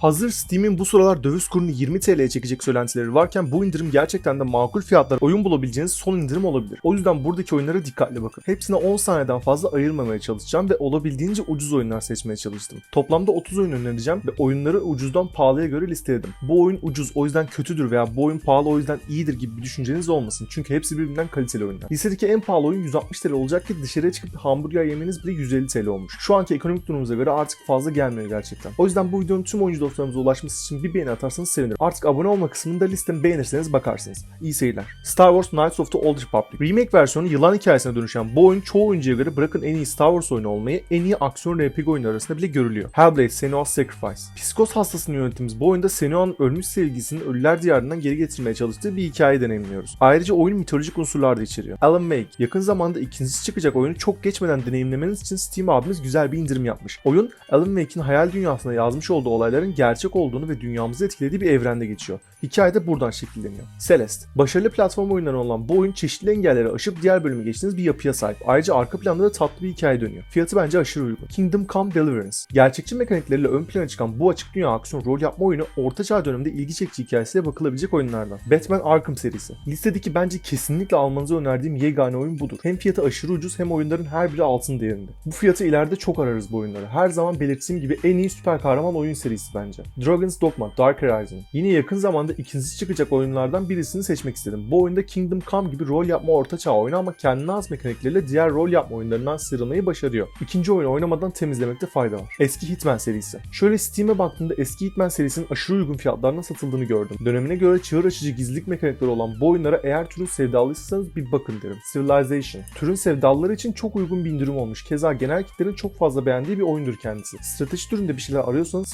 Hazır Steam'in bu sıralar döviz kurunu 20 TL'ye çekecek söylentileri varken bu indirim gerçekten de makul fiyatlar oyun bulabileceğiniz son indirim olabilir. O yüzden buradaki oyunlara dikkatli bakın. Hepsine 10 saniyeden fazla ayırmamaya çalışacağım ve olabildiğince ucuz oyunlar seçmeye çalıştım. Toplamda 30 oyun önereceğim ve oyunları ucuzdan pahalıya göre listeledim. Bu oyun ucuz o yüzden kötüdür veya bu oyun pahalı o yüzden iyidir gibi bir düşünceniz olmasın. Çünkü hepsi birbirinden kaliteli oyunlar. Listedeki en pahalı oyun 160 TL olacak ki dışarıya çıkıp hamburger yemeniz bile 150 TL olmuş. Şu anki ekonomik durumumuza göre artık fazla gelmiyor gerçekten. O yüzden bu videonun tüm oyuncu dostlarımıza ulaşması için bir beğeni atarsanız sevinirim. Artık abone olma kısmında listemi beğenirseniz bakarsınız. İyi seyirler. Star Wars Knights of the Old Republic. Remake versiyonu yılan hikayesine dönüşen bu oyun çoğu oyuncuya göre bırakın en iyi Star Wars oyunu olmayı en iyi aksiyon RPG oyunu arasında bile görülüyor. Hellblade Senua's Sacrifice. Psikos hastasının yönetimimiz bu oyunda Senua'nın ölmüş sevgilisinin ölüler diyarından geri getirmeye çalıştığı bir hikaye deneyimliyoruz. Ayrıca oyun mitolojik unsurlar da içeriyor. Alan Wake. Yakın zamanda ikincisi çıkacak oyunu çok geçmeden deneyimlemeniz için Steam abimiz güzel bir indirim yapmış. Oyun Alan Wake'in hayal dünyasında yazmış olduğu olayların gerçek olduğunu ve dünyamızı etkilediği bir evrende geçiyor. Hikaye de buradan şekilleniyor. Celeste. Başarılı platform oyunları olan bu oyun çeşitli engelleri aşıp diğer bölüme geçtiğiniz bir yapıya sahip. Ayrıca arka planda da tatlı bir hikaye dönüyor. Fiyatı bence aşırı uygun. Kingdom Come Deliverance. Gerçekçi mekanikleriyle ön plana çıkan bu açık dünya aksiyon rol yapma oyunu orta çağ döneminde ilgi çekici hikayesiyle bakılabilecek oyunlardan. Batman Arkham serisi. Listedeki bence kesinlikle almanızı önerdiğim yegane oyun budur. Hem fiyatı aşırı ucuz hem oyunların her biri altın değerinde. Bu fiyatı ileride çok ararız bu oyunları. Her zaman belirttiğim gibi en iyi süper kahraman oyun serisi bence. Dragon's Dogma Dark Horizon. Yine yakın zamanda ikincisi çıkacak oyunlardan birisini seçmek istedim. Bu oyunda Kingdom Come gibi rol yapma orta çağ oyunu ama kendine az mekanikleriyle diğer rol yapma oyunlarından sıyrılmayı başarıyor. İkinci oyunu oynamadan temizlemekte fayda var. Eski Hitman serisi. Şöyle Steam'e baktığımda eski Hitman serisinin aşırı uygun fiyatlarına satıldığını gördüm. Dönemine göre çığır açıcı gizlilik mekanikleri olan bu oyunlara eğer türün sevdalıysanız bir bakın derim. Civilization. Türün sevdalıları için çok uygun bir indirim olmuş. Keza genel kitlerin çok fazla beğendiği bir oyundur kendisi. Strateji türünde bir şeyler arıyorsanız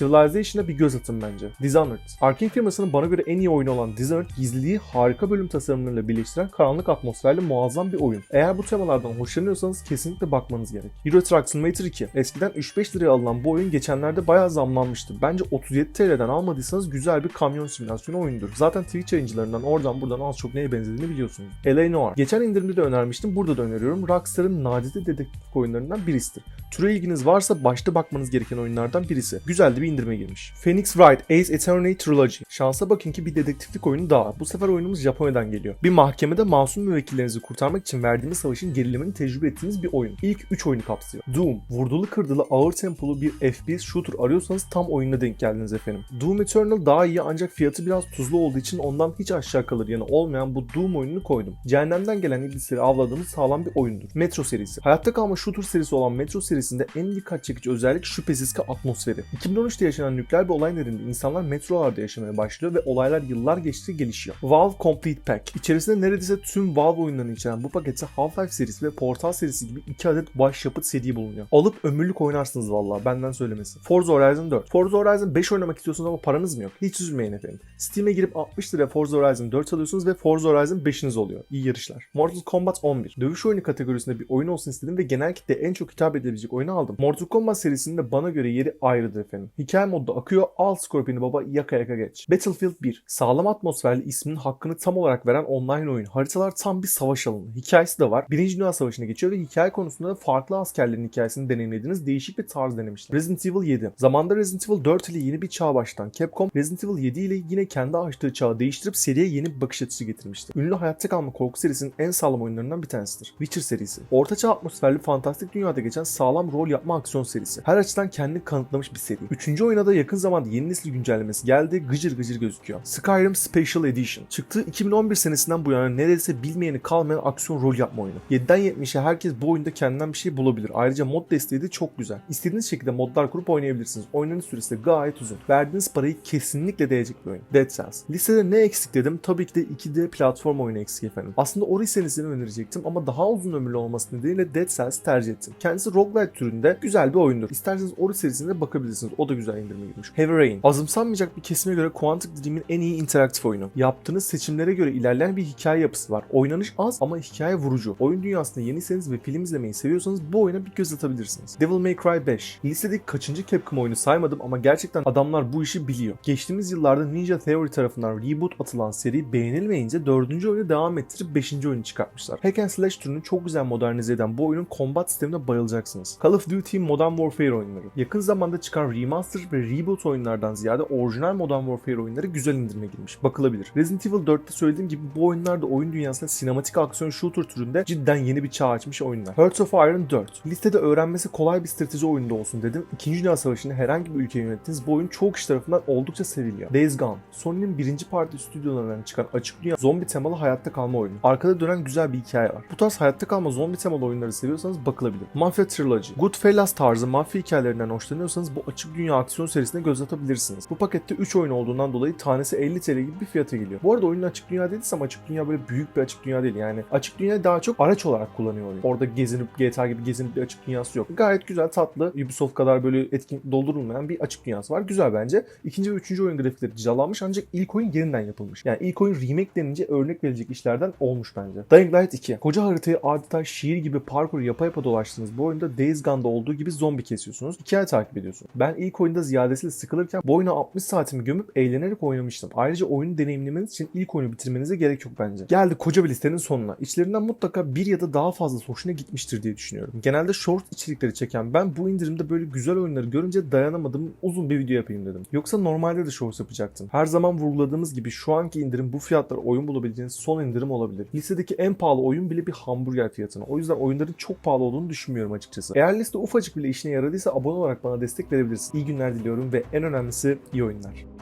Bir göz atın bence. Dishonored. Arkane firmasının bana göre en iyi oyunu olan Dishonored, gizliliği harika bölüm tasarımlarıyla birleştiren karanlık atmosferli muazzam bir oyun. Eğer bu temalardan hoşlanıyorsanız kesinlikle bakmanız gerek. Euro Truck Simulator 2. Eskiden 3-5 liraya alınan bu oyun geçenlerde bayağı zamlanmıştı. Bence 37 TL'den almadıysanız güzel bir kamyon simülasyonu oyundur. Zaten Twitch yayıncılarından oradan buradan az çok neye benzediğini biliyorsunuz. L.A. Noir. Geçen indirimde de önermiştim. Burada da öneriyorum. Rockstar'ın nadide dedektif oyunlarından birisidir. Türe ilginiz varsa başta bakmanız gereken oyunlardan birisi. Güzel de bir indirime girmiş. Phoenix Wright Ace Attorney Trilogy. Şansa bakın ki bir dedektiflik oyunu daha. Bu sefer oyunumuz Japonya'dan geliyor. Bir mahkemede masum müvekkillerinizi kurtarmak için verdiğiniz savaşın gerilimini tecrübe ettiğiniz bir oyun. İlk 3 oyunu kapsıyor. Doom. Vurdulu kırdılı ağır tempolu bir FPS shooter arıyorsanız tam oyununa denk geldiniz efendim. Doom Eternal daha iyi ancak fiyatı biraz tuzlu olduğu için ondan hiç aşağı kalır yanı olmayan bu Doom oyununu koydum. Cehennemden gelen iblisleri avladığımız sağlam bir oyundur. Metro serisi. Hayatta kalma shooter serisi olan Metro serisinde en dikkat çekici özellik şüphesiz ki atmosferi. 2013'te yaşanan nükleer bir olay nedeniyle insanlar metrolarda yaşamaya başlıyor ve olaylar yıllar geçti gelişiyor. Valve Complete Pack. İçerisinde neredeyse tüm Valve oyunlarını içeren bu pakette Half-Life serisi ve Portal serisi gibi iki adet başyapıt seri bulunuyor. Alıp ömürlük oynarsınız vallahi benden söylemesi. Forza Horizon 4. Forza Horizon 5 oynamak istiyorsunuz ama paranız mı yok? Hiç üzülmeyin efendim. Steam'e girip 60 liraya Forza Horizon 4 alıyorsunuz ve Forza Horizon 5'iniz oluyor. İyi yarışlar. Mortal Kombat 11. Dövüş oyunu kategorisinde bir oyun olsun istedim ve genel kitle en çok hitap edebilecek oyunu aldım. Mortal Kombat serisinin de bana göre yeri ayrıdır efendim. Hikaye modda akıyor, al Scorpion'u baba yaka yaka geç. Battlefield 1. Sağlam atmosferli isminin hakkını tam olarak veren online oyun. Haritalar tam bir savaş alanı. Hikayesi de var. Birinci Dünya Savaşı'na geçiyor ve hikaye konusunda da farklı askerlerin hikayesini deneyimlediğiniz değişik bir tarz denemişler. Resident Evil 7. Zamanda Resident Evil 4 ile yeni bir çağ baştan Capcom Resident Evil 7 ile yine kendi açtığı çağı değiştirip seriye yeni bir bakış açısı getirmişti. Ünlü hayatta kalma korku serisinin en sağlam oyunlarından bir tanesidir. Witcher serisi. Ortaçağ atmosferli fantastik dünyada geçen sağlam rol yapma aksiyon serisi. Her açıdan kendini kanıtlamış bir seri. Üçüncü oyuna da yakın zamanda yeni nesil güncellemesi geldi. Gıcır gıcır gözüküyor. Skyrim Special Edition. Çıktığı 2011 senesinden bu yana neredeyse bilmeyeni kalmayan aksiyon rol yapma oyunu. 7'den 70'e herkes bu oyunda kendinden bir şey bulabilir. Ayrıca mod desteği de çok güzel. İstediğiniz şekilde modlar kurup oynayabilirsiniz. Oynanış süresi de gayet uzun. Verdiğiniz parayı kesinlikle değecek bir oyun. Dead Cells. Listede ne eksik dedim? Tabii ki de 2D platform oyunu eksik efendim. Aslında Ori serisini önerecektim ama daha uzun ömürlü olması nedeniyle Dead Cells tercih ettim. Kendisi roguelike türünde güzel bir oyundur. İsterseniz Ori serisine bakabilirsiniz. O da güzel indirime girmiş. Heavy Rain. Azımsanmayacak bir kesime göre Quantic Dream'in en iyi interaktif oyunu. Yaptığınız seçimlere göre ilerleyen bir hikaye yapısı var. Oynanış az ama hikaye vurucu. Oyun dünyasında yeniyseniz ve film izlemeyi seviyorsanız bu oyuna bir göz atabilirsiniz. Devil May Cry 5. Listedeki kaçıncı Capcom oyunu saymadım ama gerçekten adamlar bu işi biliyor. Geçtiğimiz yıllarda Ninja Theory tarafından reboot atılan seri beğenilmeyince 4. oyunu devam ettirip 5. oyunu çıkartmışlar. Hack and Slash türünü çok güzel modernize eden bu oyunun combat sistemine bayılacaksınız. Wars. Call of Duty Modern Warfare oyunları. Yakın zamanda çıkan remaster ve reboot oyunlardan ziyade orijinal Modern Warfare oyunları güzel indirime girmiş. Bakılabilir. Resident Evil 4'te söylediğim gibi bu oyunlar da oyun dünyasında sinematik aksiyon shooter türünde cidden yeni bir çağ açmış oyunlar. Hearts of Iron 4. Listede öğrenmesi kolay bir strateji oyunda olsun dedim. İkinci Dünya Savaşı'nı herhangi bir ülkeye yönettiğiniz bu oyun çoğu kişi tarafından oldukça seviliyor. Days Gone. Sony'nin birinci parti stüdyolarından çıkan açık dünya zombi temalı hayatta kalma oyunu. Arkada dönen güzel bir hikaye var. Bu tarz hayatta kalma zombi temalı oyunları seviyorsanız bakılabilir. Mafia Trilogy. Goodfellas tarzı mafya hikayelerinden hoşlanıyorsanız bu açık dünya aksiyon serisine göz atabilirsiniz. Bu pakette 3 oyun olduğundan dolayı tanesi 50 TL gibi bir fiyata geliyor. Bu arada oyunun açık dünya dediysem açık dünya böyle büyük bir açık dünya değil. Yani açık dünya daha çok araç olarak kullanıyor oyun. Orada gezinip GTA gibi gezinip bir açık dünyası yok. Gayet güzel tatlı. Ubisoft kadar böyle etkin doldurulmayan bir açık dünyası var. Güzel bence. İkinci ve üçüncü oyun grafikleri cilalanmış ancak ilk oyun yeniden yapılmış. Yani ilk oyun remake denince örnek verecek işlerden olmuş bence. Dying Light 2. Koca haritayı adeta şiir gibi parkur yapa yapa dolaştığınız bu oyunda Days Gone'da olduğu gibi zombi kesiyorsunuz. Hikaye takip ediyorsunuz. Ben ilk oyunda ziyadesiyle sıkılırken bu oyuna 60 saatimi gömüp eğlenerek oynamıştım. Ayrıca oyunu deneyimlemeniz için ilk oyunu bitirmenize gerek yok bence. Geldi koca bir listenin sonuna. İçlerinden mutlaka bir ya da daha fazla hoşuna gitmiştir diye düşünüyorum. Genelde short içerikleri çeken ben bu indirimde böyle güzel oyunları görünce dayanamadım. Uzun bir video yapayım dedim. Yoksa normalde de shorts yapacaktım. Her zaman vurguladığımız gibi şu anki indirim bu fiyatlara oyun bulabileceğiniz son indirim olabilir. Listedeki en pahalı oyun bile bir hamburger fiyatına. O yüzden oyunların çok pahalı olduğunu düşünmüyorum açıkçası. Eğer liste ufacık bile işine yaradıysa abone olarak bana destek verebilirsin. İyi günler diliyorum ve en önemlisi iyi oyunlar.